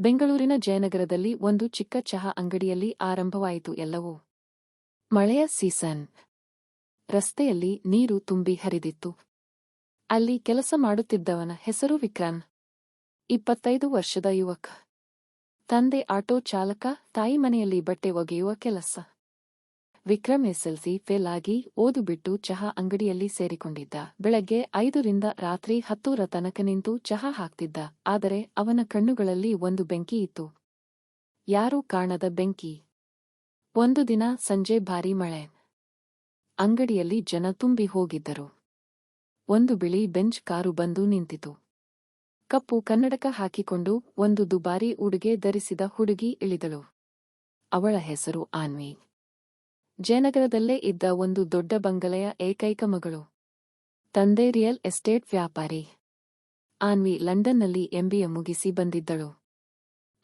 ಬೆಂಗಳೂರಿನ ಜಯನಗರದಲ್ಲಿ ಒಂದು ಚಿಕ್ಕ ಚಹಾ ಅಂಗಡಿಯಲ್ಲಿ ಆರಂಭವಾಯಿತು ಎಲ್ಲವೂ. ಮಳೆಯ ಸೀಸನ್. ರಸ್ತೆಯಲ್ಲಿ ನೀರು ತುಂಬಿ ಹರಿದಿತ್ತು. ಅಲ್ಲಿ ಕೆಲಸ ಮಾಡುತ್ತಿದ್ದವನ ಹೆಸರು ವಿಕ್ರಮ್. ಇಪ್ಪತ್ತೈದು ವರ್ಷದ ಯುವಕ. ತಂದೆ ಆಟೋ ಚಾಲಕ ತಾಯಿ ಮನೆಯಲ್ಲಿ ಬಟ್ಟೆ ಒಗೆಯುವ ಕೆಲಸ. ವಿಕ್ರಮ್ ಎಸ್ಎಲ್ಸಿ ಫೇಲ್ ಆಗಿ ಓದು ಬಿಟ್ಟು ಚಹಾ ಅಂಗಡಿಯಲ್ಲಿ ಸೇರಿಕೊಂಡಿದ್ದ. ಬೆಳಗ್ಗೆ ಐದರಿಂದ ರಾತ್ರಿ ಹತ್ತೂರ ತನಕ ನಿಂತು ಚಹಾ ಹಾಕ್ತಿದ್ದ. ಆದರೆ ಅವನ ಕಣ್ಣುಗಳಲ್ಲಿ ಒಂದು ಬೆಂಕಿ ಇತ್ತು. ಯಾರೂ ಕಾಣದ ಬೆಂಕಿ. ಒಂದು ದಿನ ಸಂಜೆ ಭಾರೀ ಮಳೆ. ಅಂಗಡಿಯಲ್ಲಿ ಜನ ತುಂಬಿ ಹೋಗಿದ್ದರು. ಒಂದು ಬಿಳಿ ಬೆಂಚ್ ಕಾರು ಬಂದು ನಿಂತಿತು. ಕಪ್ಪು ಕನ್ನಡಕ ಹಾಕಿಕೊಂಡು ಒಂದು ದುಬಾರಿ ಉಡುಗೆ ಧರಿಸಿದ ಹುಡುಗಿ ಇಳಿದಳು. ಅವಳ ಹೆಸರು ಆನ್ವಿ ಜಯನಗರದಲ್ಲೇ ಇದ್ದ ಒಂದು ದೊಡ್ಡ ಬಂಗಲೆಯ ಏಕೈಕ ಮಗಳು. ತಂದೆ ರಿಯಲ್ ಎಸ್ಟೇಟ್ ವ್ಯಾಪಾರಿ. ಆನ್ವಿ ಲಂಡನ್ನಲ್ಲಿ ಎಂಬಿಎ ಮುಗಿಸಿ ಬಂದಿದ್ದಳು.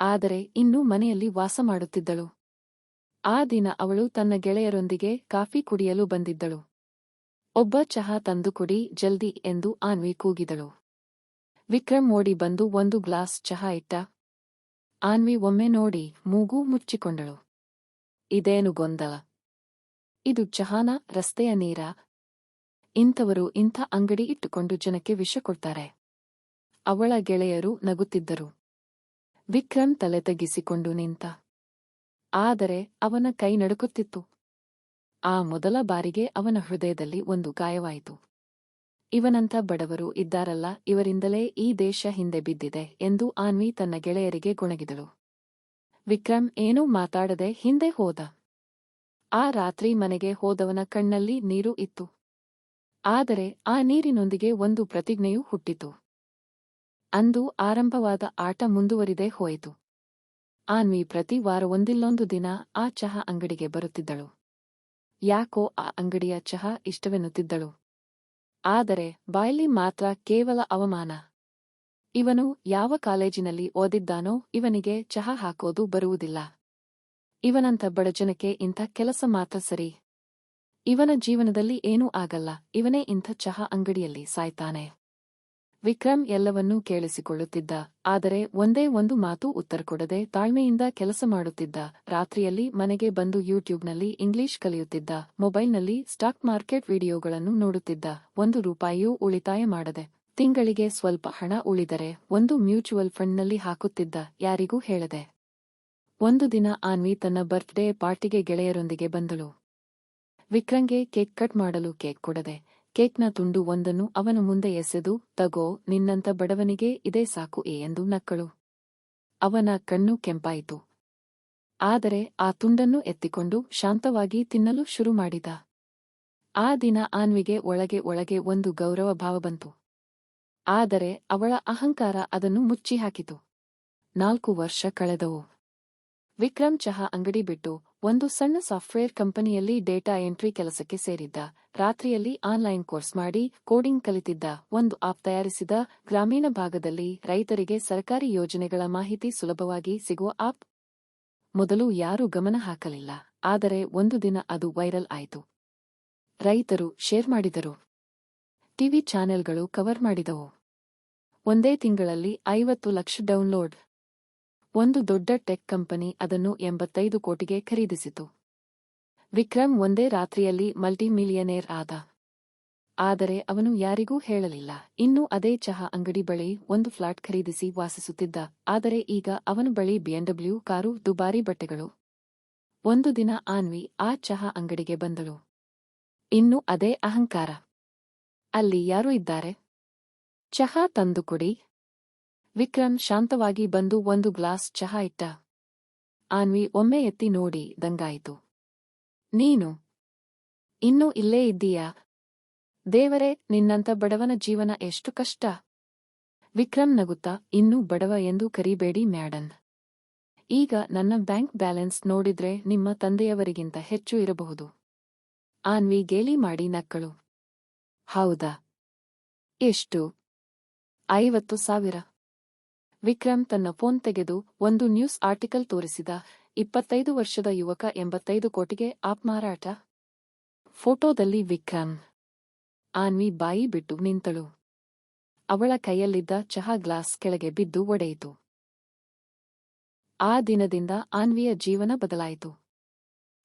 ಆದರೆ ಇನ್ನೂ ಮನೆಯಲ್ಲಿ ವಾಸ ಮಾಡುತ್ತಿದ್ದಳು. ಆ ದಿನ ಅವಳು ತನ್ನ ಗೆಳೆಯರೊಂದಿಗೆ ಕಾಫಿ ಕುಡಿಯಲು ಬಂದಿದ್ದಳು. ಒಬ್ಬ ಚಹಾ ತಂದು ಕುಡಿ ಜಲ್ದಿ ಎಂದು ಆನ್ವಿ ಕೂಗಿದಳು. ವಿಕ್ರಮ್ ಓಡಿ ಬಂದು ಒಂದು ಗ್ಲಾಸ್ ಚಹಾ ಇಟ್ಟ. ಆನ್ವಿ ಒಮ್ಮೆ ನೋಡಿ ಮೂಗು ಮುಚ್ಚಿಕೊಂಡಳು. ಇದೇನು ಗೊಂದಲ? ಇದು ಚಹಾನ ರಸ್ತೆಯ ನೇರ. ಇಂಥವರು ಇಂಥ ಅಂಗಡಿ ಇಟ್ಟುಕೊಂಡು ಜನಕ್ಕೆ ವಿಷ ಕೊಡ್ತಾರೆ. ಅವಳ ಗೆಳೆಯರು ನಗುತ್ತಿದ್ದರು. ವಿಕ್ರಮ್ ತಲೆ ತಗ್ಗಿಸಿಕೊಂಡು ನಿಂತ. ಆದರೆ ಅವನ ಕೈ ನಡುಕುತ್ತಿತ್ತು. ಆ ಮೊದಲ ಬಾರಿಗೆ ಅವನ ಹೃದಯದಲ್ಲಿ ಒಂದು ಗಾಯವಾಯಿತು. ಇವನಂಥ ಬಡವರು ಇದ್ದಾರಲ್ಲ, ಇವರಿಂದಲೇ ಈ ದೇಶ ಹಿಂದೆ ಬಿದ್ದಿದೆ ಎಂದು ಆನ್ವಿ ತನ್ನ ಗೆಳೆಯರಿಗೆ ಗೊಣಗಿದಳು. ವಿಕ್ರಮ್, ಏನೂ ಮಾತಾಡದೆ ಹಿಂದೆ ಹೋದ. ಆ ರಾತ್ರಿ ಮನೆಗೆ ಹೋದವನ ಕಣ್ಣಲ್ಲಿ ನೀರು ಇತ್ತು. ಆದರೆ ಆ ನೀರಿನೊಂದಿಗೆ ಒಂದು ಪ್ರತಿಜ್ಞೆಯೂ ಹುಟ್ಟಿತು. ಅಂದು ಆರಂಭವಾದ ಆಟ ಮುಂದುವರಿದೇ ಹೋಯಿತು. ಆನ್ವಿ ಪ್ರತಿ ವಾರ ಒಂದಿಲ್ಲೊಂದು ದಿನ ಆ ಚಹಾ ಅಂಗಡಿಗೆ ಬರುತ್ತಿದ್ದಳು. ಯಾಕೋ ಆ ಅಂಗಡಿಯ ಚಹಾ ಇಷ್ಟವೆನ್ನುತ್ತಿದ್ದಳು. ಆದರೆ ಬಾಯಲ್ಲಿ ಮಾತ್ರ ಕೇವಲ ಅವಮಾನ. ಇವನು ಯಾವ ಕಾಲೇಜಿನಲ್ಲಿ ಓದಿದ್ದಾನೋ ಇವನಿಗೆ ಚಹಾ ಹಾಕೋದು ಬರುವುದಿಲ್ಲ. ಇವನಂಥ ಬಡಜನಕ್ಕೆ ಇಂಥ ಕೆಲಸ ಮಾತ್ರ ಸರಿ. ಇವನ ಜೀವನದಲ್ಲಿ ಏನೂ ಆಗಲ್ಲ, ಇವನೇ ಇಂಥ ಚಹಾ ಅಂಗಡಿಯಲ್ಲಿ ಸಾಯ್ತಾನೆ. ವಿಕ್ರಮ್ ಎಲ್ಲವನ್ನೂ ಕೇಳಿಸಿಕೊಳ್ಳುತ್ತಿದ್ದ, ಆದರೆ ಒಂದೇ ಒಂದು ಮಾತು ಉತ್ತರ ಕೊಡದೆ ತಾಳ್ಮೆಯಿಂದ ಕೆಲಸ ಮಾಡುತ್ತಿದ್ದ. ರಾತ್ರಿಯಲ್ಲಿ ಮನೆಗೆ ಬಂದು ಯೂಟ್ಯೂಬ್ನಲ್ಲಿ ಇಂಗ್ಲಿಷ್ ಕಲಿಯುತ್ತಿದ್ದ, ಮೊಬೈಲ್ನಲ್ಲಿ ಸ್ಟಾಕ್ ಮಾರ್ಕೆಟ್ ವಿಡಿಯೋಗಳನ್ನು ನೋಡುತ್ತಿದ್ದ. ಒಂದು ರೂಪಾಯಿಯೂ ಉಳಿತಾಯ ಮಾಡದೆ, ತಿಂಗಳಿಗೆ ಸ್ವಲ್ಪ ಹಣ ಉಳಿದರೆ ಒಂದು ಮ್ಯೂಚುವಲ್ ಫಂಡ್ನಲ್ಲಿ ಹಾಕುತ್ತಿದ್ದ, ಯಾರಿಗೂ ಹೇಳದೆ. ಒಂದು ದಿನ ಆನ್ವಿ ತನ್ನ ಬರ್ತ್ಡೇ ಪಾರ್ಟಿಗೆ ಗೆಳೆಯರೊಂದಿಗೆ ಬಂದಳು. ವಿಕ್ರಂಗೆ ಕೇಕ್ ಕಟ್ ಮಾಡಲು ಕೇಕ್ ಕೊಡದೆ, ಕೇಕ್ನ ತುಂಡು ಒಂದನ್ನು ಅವನ ಮುಂದೆ ಎಸೆದು, ತಗೋ ನಿನ್ನಂತ ಬಡವನಿಗೆ ಇದೇ ಸಾಕು ಏ ಎಂದು ನಕ್ಕಳು. ಅವನ ಕಣ್ಣು ಕೆಂಪಾಯಿತು. ಆದರೆ ಆ ತುಂಡನ್ನು ಎತ್ತಿಕೊಂಡು ಶಾಂತವಾಗಿ ತಿನ್ನಲು ಶುರು ಮಾಡಿದ. ಆ ದಿನ ಆನ್ವಿಗೆ ಒಳಗೆ ಒಳಗೆ ಒಂದು ಗೌರವ ಭಾವ ಬಂತು. ಆದರೆ ಅವಳ ಅಹಂಕಾರ ಅದನ್ನು ಮುಚ್ಚಿಹಾಕಿತು. ನಾಲ್ಕು ವರ್ಷ ಕಳೆದವು. ವಿಕ್ರಮ್ ಚಹಾ ಅಂಗಡಿ ಬಿಟ್ಟು ಒಂದು ಸಣ್ಣ ಸಾಫ್ಟ್ವೇರ್ ಕಂಪನಿಯಲ್ಲಿ ಡೇಟಾ ಎಂಟ್ರಿ ಕೆಲಸಕ್ಕೆ ಸೇರಿದ್ದ. ರಾತ್ರಿಯಲ್ಲಿ ಆನ್ಲೈನ್ ಕೋರ್ಸ್ ಮಾಡಿ ಕೋಡಿಂಗ್ ಕಲಿತಿದ್ದ. ಒಂದು ಆಪ್ ತಯಾರಿಸಿದ. ಗ್ರಾಮೀಣ ಭಾಗದಲ್ಲಿ ರೈತರಿಗೆ ಸರ್ಕಾರಿ ಯೋಜನೆಗಳ ಮಾಹಿತಿ ಸುಲಭವಾಗಿ ಸಿಗುವ ಆಪ್. ಮೊದಲು ಯಾರೂ ಗಮನ ಹಾಕಲಿಲ್ಲ. ಆದರೆ ಒಂದು ದಿನ ಅದು ವೈರಲ್ ಆಯಿತು. ರೈತರು ಶೇರ್ ಮಾಡಿದರು. ಟಿವಿ ಚಾನೆಲ್ಗಳು ಕವರ್ ಮಾಡಿದವು. ಒಂದೇ ತಿಂಗಳಲ್ಲಿ ಐವತ್ತು ಲಕ್ಷ ಡೌನ್ಲೋಡ್ ಒಂದು ದೊಡ್ಡ ಟೆಕ್ ಕಂಪನಿ ಅದನ್ನು ಎಂಬತ್ತೈದು ಕೋಟಿಗೆ ಖರೀದಿಸಿತು. ವಿಕ್ರಮ್ ಒಂದೇ ರಾತ್ರಿಯಲ್ಲಿ ಮಲ್ಟಿಮಿಲಿಯನೇರ್ ಆದ. ಆದರೆ ಅವನು ಯಾರಿಗೂ ಹೇಳಲಿಲ್ಲ. ಇನ್ನು ಅದೇ ಚಹಾ ಅಂಗಡಿ ಬಳಿ ಒಂದು ಫ್ಲಾಟ್ ಖರೀದಿಸಿ ವಾಸಿಸುತ್ತಿದ್ದ. ಆದರೆ ಈಗ ಅವನ ಬಳಿ ಬಿಎಂಡಬ್ಲ್ಯೂ ಕಾರು, ದುಬಾರಿ ಬಟ್ಟೆಗಳು. ಒಂದು ದಿನ ಆನ್ವಿ ಆ ಚಹಾ ಅಂಗಡಿಗೆ ಬಂದಳು. ಇನ್ನು ಅದೇ ಅಹಂಕಾರ. ಅಲ್ಲಿ ಯಾರು ಇದ್ದಾರೆ? ಚಹಾ ತಂದುಕೊಡಿ ವಿಕ್ರಮ್ ಶಾಂತವಾಗಿ ಬಂದು ಒಂದು ಗ್ಲಾಸ್ ಚಹಾ ಇಟ್ಟ. ಆನ್ವಿ ಒಮ್ಮೆ ಎತ್ತಿ ನೋಡಿ ದಂಗಾಯಿತು. ನೀನು? ಇನ್ನೂ ಇಲ್ಲೇ ಇದ್ದೀಯಾ? ದೇವರೇ ನಿನ್ನಂತ ಬಡವನ ಜೀವನ ಎಷ್ಟು ಕಷ್ಟ? ವಿಕ್ರಮ್ ನಗುತ್ತಾ, ಇನ್ನೂ ಬಡವ ಎಂದು ಕರಿಬೇಡಿ ಮ್ಯಾಡನ್ ಈಗ ನನ್ನ ಬ್ಯಾಂಕ್ ಬ್ಯಾಲೆನ್ಸ್ ನೋಡಿದ್ರೆ ನಿಮ್ಮ ತಂದೆಯವರಿಗಿಂತ ಹೆಚ್ಚು ಇರಬಹುದು. ಆನ್ವಿ ಗೇಲಿ ಮಾಡಿ ನಕ್ಕಳು. ಹೌದಾ? ಎಷ್ಟು? ಐವತ್ತು ಸಾವಿರ. ವಿಕ್ರಮ್ ತನ್ನ ಫೋನ್ ತೆಗೆದು ಒಂದು ನ್ಯೂಸ್ ಆರ್ಟಿಕಲ್ ತೋರಿಸಿದ. ಇಪ್ಪತ್ತೈದು ವರ್ಷದ ಯುವಕ ಎಂಬತ್ತೈದು ಕೋಟಿಗೆ ಆಪ್ ಮಾರಾಟ ಫೋಟೋದಲ್ಲಿ ವಿಕ್ರಮ್. ಆನ್ವಿ ಬಾಯಿ ಬಿಟ್ಟು ನಿಂತಳು. ಅವಳ ಕೈಯಲ್ಲಿದ್ದ ಚಹಾ ಗ್ಲಾಸ್ ಕೆಳಗೆ ಬಿದ್ದು ಒಡೆಯಿತು. ಆ ದಿನದಿಂದ ಆನ್ವಿಯ ಜೀವನ ಬದಲಾಯಿತು.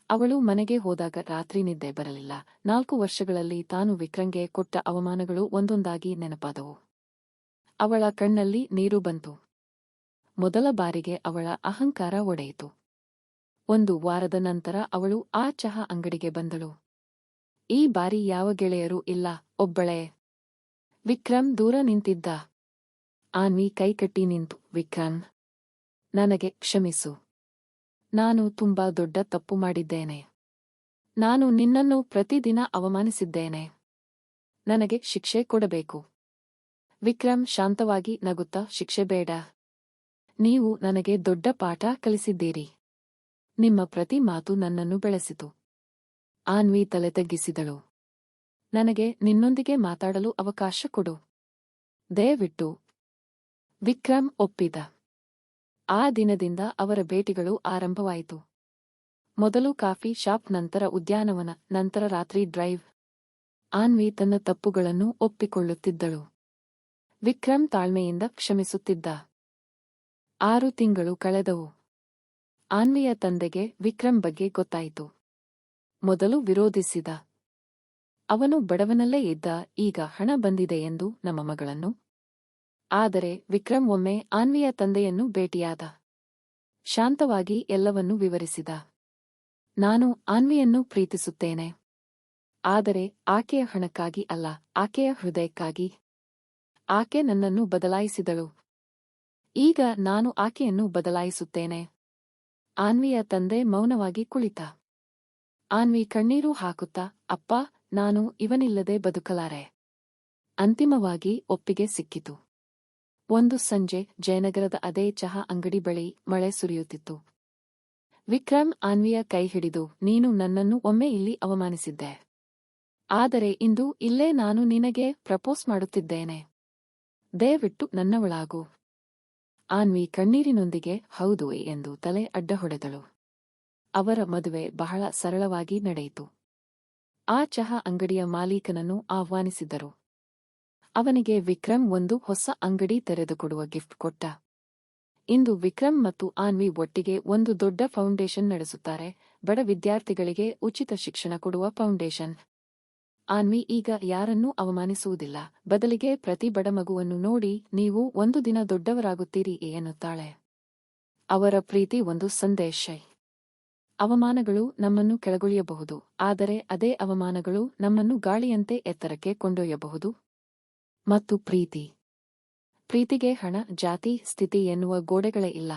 ಅವಳು ಮನೆಗೆ ಹೋದಾಗ ರಾತ್ರಿ ನಿದ್ದೆ ಬರಲಿಲ್ಲ. ನಾಲ್ಕು ವರ್ಷಗಳಲ್ಲಿ ತಾನು ವಿಕ್ರಂಗೆ ಕೊಟ್ಟ ಅವಮಾನಗಳು ಒಂದೊಂದಾಗಿ ನೆನಪಾದವು. ಅವಳ ಕಣ್ಣಲ್ಲಿ ನೀರು ಬಂತು. ಮೊದಲ ಬಾರಿಗೆ ಅವಳ ಅಹಂಕಾರ ಒಡೆಯಿತು. ಒಂದು ವಾರದ ನಂತರ ಅವಳು ಆ ಚಹಾ ಅಂಗಡಿಗೆ ಬಂದಳು. ಈ ಬಾರಿ ಯಾವ ಗೆಳೆಯರೂ ಇಲ್ಲ, ಒಬ್ಬಳೇ. ವಿಕ್ರಮ್ ದೂರ ನಿಂತಿದ್ದ. ಆನ್ವಿ ಕೈಕಟ್ಟಿ ನಿಂತು, ವಿಕ್ರಮ್, ನನಗೆ ಕ್ಷಮಿಸು. ನಾನು ತುಂಬಾ ದೊಡ್ಡ ತಪ್ಪು ಮಾಡಿದ್ದೇನೆ. ನಾನು ನಿನ್ನನ್ನು ಪ್ರತಿದಿನ ಅವಮಾನಿಸಿದ್ದೇನೆ. ನನಗೆ ಶಿಕ್ಷೆ ಕೊಡಬೇಕು. ವಿಕ್ರಮ್ ಶಾಂತವಾಗಿ ನಗುತ್ತಾ, ಶಿಕ್ಷೆ ಬೇಡ. ನೀವು ನನಗೆ ದೊಡ್ಡ ಪಾಠ ಕಲಿಸಿದ್ದೀರಿ. ನಿಮ್ಮ ಪ್ರತಿ ಮಾತು ನನ್ನನ್ನು ಬೆಳೆಸಿತು. ಆನ್ವಿ ತಲೆ ತಗ್ಗಿಸಿದಳು. ನನಗೆ ನಿನ್ನೊಂದಿಗೆ ಮಾತಾಡಲು ಅವಕಾಶ ಕೊಡು. ದಯವಿಟ್ಟು. ವಿಕ್ರಮ್ ಒಪ್ಪಿದ. ಆ ದಿನದಿಂದ ಅವರ ಭೇಟಿಗಳು ಆರಂಭವಾಯಿತು. ಮೊದಲು ಕಾಫಿ ಶಾಪ್ ನಂತರ ಉದ್ಯಾನವನ, ನಂತರ ರಾತ್ರಿ ಡ್ರೈವ್. ಆನ್ವಿ ತನ್ನ ತಪ್ಪುಗಳನ್ನು ಒಪ್ಪಿಕೊಳ್ಳುತ್ತಿದ್ದಳು. ವಿಕ್ರಮ್ ತಾಳ್ಮೆಯಿಂದ ಕ್ಷಮಿಸುತ್ತಿದ್ದ. ಆರು ತಿಂಗಳು ಕಳೆದವು. ಆನ್ವಿಯ ತಂದೆಗೆ ವಿಕ್ರಮ್ ಬಗ್ಗೆ ಗೊತ್ತಾಯಿತು. ಮೊದಲು ವಿರೋಧಿಸಿದ. ಅವನು ಬಡವನಲ್ಲೇ ಇದ್ದ, ಈಗ ಹಣ ಬಂದಿದೆ ಎಂದು ನಮ್ಮ ಮಗಳನ್ನು. ಆದರೆ ವಿಕ್ರಮ್ ಒಮ್ಮೆ ಆನ್ವಿಯ ತಂದೆಯನ್ನು ಭೇಟಿಯಾದ. ಶಾಂತವಾಗಿ ಎಲ್ಲವನ್ನೂ ವಿವರಿಸಿದ. ನಾನು ಆನ್ವಿಯನ್ನು ಪ್ರೀತಿಸುತ್ತೇನೆ. ಆದರೆ ಆಕೆಯ ಹಣಕ್ಕಾಗಿ ಅಲ್ಲ, ಆಕೆಯ ಹೃದಯಕ್ಕಾಗಿ. ಆಕೆ ನನ್ನನ್ನು ಬದಲಾಯಿಸಿದಳು. ಈಗ ನಾನು ಆಕೆಯನ್ನು ಬದಲಾಯಿಸುತ್ತೇನೆ. ಆನ್ವಿಯ ತಂದೆ ಮೌನವಾಗಿ ಕುಳಿತ. ಆನ್ವಿ ಕಣ್ಣೀರು ಹಾಕುತ್ತಾ, ಅಪ್ಪ, ನಾನು ಇವನಿಲ್ಲದೆ ಬದುಕಲಾರೆ. ಅಂತಿಮವಾಗಿ ಒಪ್ಪಿಗೆ ಸಿಕ್ಕಿತು. ಒಂದು ಸಂಜೆ ಜಯನಗರದ ಅದೇ ಚಹಾ ಅಂಗಡಿ ಬಳಿ ಮಳೆ ಸುರಿಯುತ್ತಿತ್ತು. ವಿಕ್ರಮ್ ಆನ್ವಿಯ ಕೈ ಹಿಡಿದು, ನೀನು ನನ್ನನ್ನು ಒಮ್ಮೆ ಇಲ್ಲಿ ಅವಮಾನಿಸಿದ್ದೆ. ಆದರೆ ಇಂದು ಇಲ್ಲೇ ನಾನು ನಿನಗೆ ಪ್ರಪೋಸ್ ಮಾಡುತ್ತಿದ್ದೇನೆ. ದಯವಿಟ್ಟು ನನ್ನವಳಾಗು. ಆನ್ವಿ ಕಣ್ಣೀರಿನೊಂದಿಗೆ ಹೌದು ಎಂದು ತಲೆ ಅಡ್ಡ ಹೊಡೆದಳು ಅವರ ಮದುವೆ ಬಹಳ ಸರಳವಾಗಿ ನಡೆಯಿತು. ಆ ಚಹಾ ಅಂಗಡಿಯ ಮಾಲೀಕನನ್ನು ಆಹ್ವಾನಿಸಿದ್ದರು ಅವನಿಗೆ ವಿಕ್ರಮ್ ಒಂದು ಹೊಸ ಅಂಗಡಿ ತೆರೆದುಕೊಡುವ ಗಿಫ್ಟ್ ಕೊಟ್ಟ. ಇಂದು ವಿಕ್ರಮ್ ಮತ್ತು ಆನ್ವಿ ಒಟ್ಟಿಗೆ ಒಂದು ದೊಡ್ಡ ಫೌಂಡೇಶನ್ ನಡೆಸುತ್ತಾರೆ. ಬಡ ವಿದ್ಯಾರ್ಥಿಗಳಿಗೆ ಉಚಿತ ಶಿಕ್ಷಣ ಕೊಡುವ ಫೌಂಡೇಶನ್. ಆನ್ವಿ ಈಗ ಯಾರನ್ನೂ ಅವಮಾನಿಸುವುದಿಲ್ಲ. ಬದಲಿಗೆ ಪ್ರತಿ ಬಡ ಮಗುವನ್ನು ನೋಡಿ, ನೀವು ಒಂದು ದಿನ ದೊಡ್ಡವರಾಗುತ್ತೀರಿ ಎನ್ನುತ್ತಾಳೆ. ಅವರ ಪ್ರೀತಿ ಒಂದು ಸಂದೇಶ. ಅವಮಾನಗಳು ನಮ್ಮನ್ನು ಕೆಳಗುಳಿಯಬಹುದು, ಆದರೆ ಅದೇ ಅವಮಾನಗಳು ನಮ್ಮನ್ನು ಗಾಳಿಯಂತೆ ಎತ್ತರಕ್ಕೆ ಕೊಂಡೊಯ್ಯಬಹುದು. ಮತ್ತು ಪ್ರೀತಿ. ಪ್ರೀತಿಗೆ ಹಣ, ಜಾತಿ, ಸ್ಥಿತಿ ಎನ್ನುವ ಗೋಡೆಗಳೇ ಇಲ್ಲ.